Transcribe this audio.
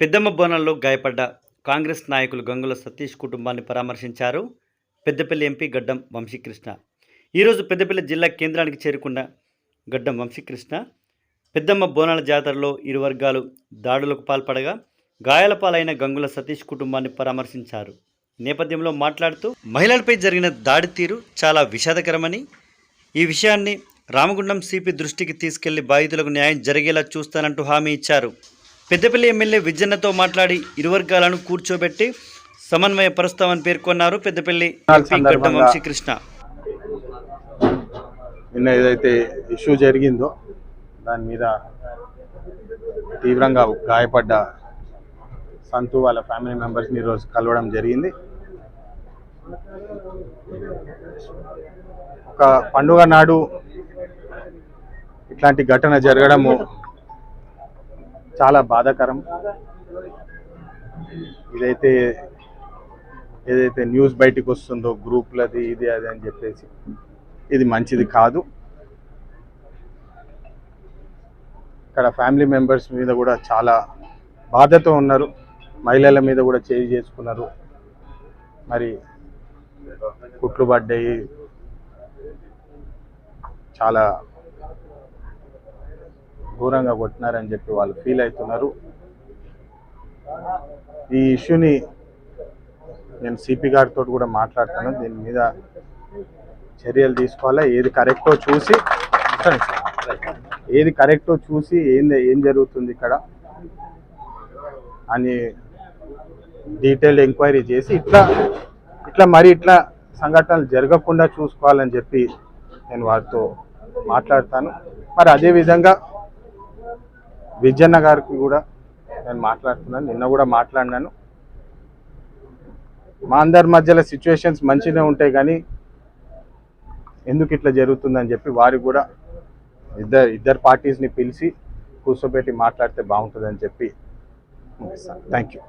పెద్దమ్మ బోనంలో గాయపడ్డ కాంగ్రెస్ నాయకులు గంగుల సతీష్ కుటుంబాన్ని పరామర్శించారు పెద్దపల్లి ఎంపీ గడ్డం వంశీకృష్ణ. ఈరోజు పెద్దపల్లి జిల్లా కేంద్రానికి చేరుకున్న గడ్డం వంశీకృష్ణ పెద్దమ్మ బోనాల జాతరలో ఇరు వర్గాలు దాడులకు పాల్పడగా గాయాల పాలైన గంగుల సతీష్ కుటుంబాన్ని పరామర్శించారు. నేపథ్యంలో మాట్లాడుతూ మహిళలపై జరిగిన దాడి తీరు చాలా విషాదకరమని ఈ విషయాన్ని రామగుండం సిపి దృష్టికి తీసుకెళ్ళి బాధితులకు న్యాయం జరిగేలా చూస్తానంటూ హామీ ఇచ్చారు. పెద్దపల్లి ఎమ్మెల్యే విజన్నతో మాట్లాడి ఇరు వర్గాలను కూర్చోబెట్టి సమన్వయపరుస్తామని పేర్కొన్నారు పెద్దపల్లి వంశీకృష్ణ. నిన్న ఏదైతే ఇష్యూ జరిగిందో దాని మీద తీవ్రంగా గాయపడ్డ సంతు వాళ్ళ ఫ్యామిలీ మెంబర్స్ని ఈరోజు కలవడం జరిగింది. ఒక పండుగ నాడు ఇట్లాంటి ఘటన జరగడము చాలా బాధాకరం. ఇదైతే ఏదైతే న్యూస్ బయటికి వస్తుందో గ్రూప్లది ఇది అది అని చెప్పేసి ఇది మంచిది కాదు. ఇక్కడ ఫ్యామిలీ మెంబర్స్ మీద కూడా చాలా బాధతో ఉన్నారు. మహిళల మీద కూడా చేయి చేసుకున్నారు. మరి కుట్లు పడ్డాయి. చాలా ఘోరంగా కొట్టినారని చెప్పి వాళ్ళు ఫీల్ అవుతున్నారు. ఈ ఇష్యూని నేను సిపి గారితో కూడా మాట్లాడతాను. దీని మీద చర్యలు తీసుకోవాలా? ఏది కరెక్టో చూసి ఏది కరెక్టో చూసి ఏం ఏం జరుగుతుంది ఇక్కడ అని డీటెయిల్ ఎంక్వైరీ చేసి ఇట్లా ఇట్లా మరి ఇట్లా సంఘటనలు జరగకుండా చూసుకోవాలని చెప్పి నేను వారితో మాట్లాడతాను. మరి అదేవిధంగా విజయన్న గారికి కూడా నేను మాట్లాడుతున్నాను. నిన్న కూడా మాట్లాడినాను. మా అందరి మధ్యలో సిచ్యువేషన్స్ మంచిగా ఉంటాయి కానీ ఎందుకు ఇట్లా జరుగుతుందని చెప్పి వారికి కూడా ఇద్దరు ఇద్దరు పార్టీస్ని పిలిచి కూర్చోబెట్టి మాట్లాడితే బాగుంటుందని చెప్పి థ్యాంక్ యూ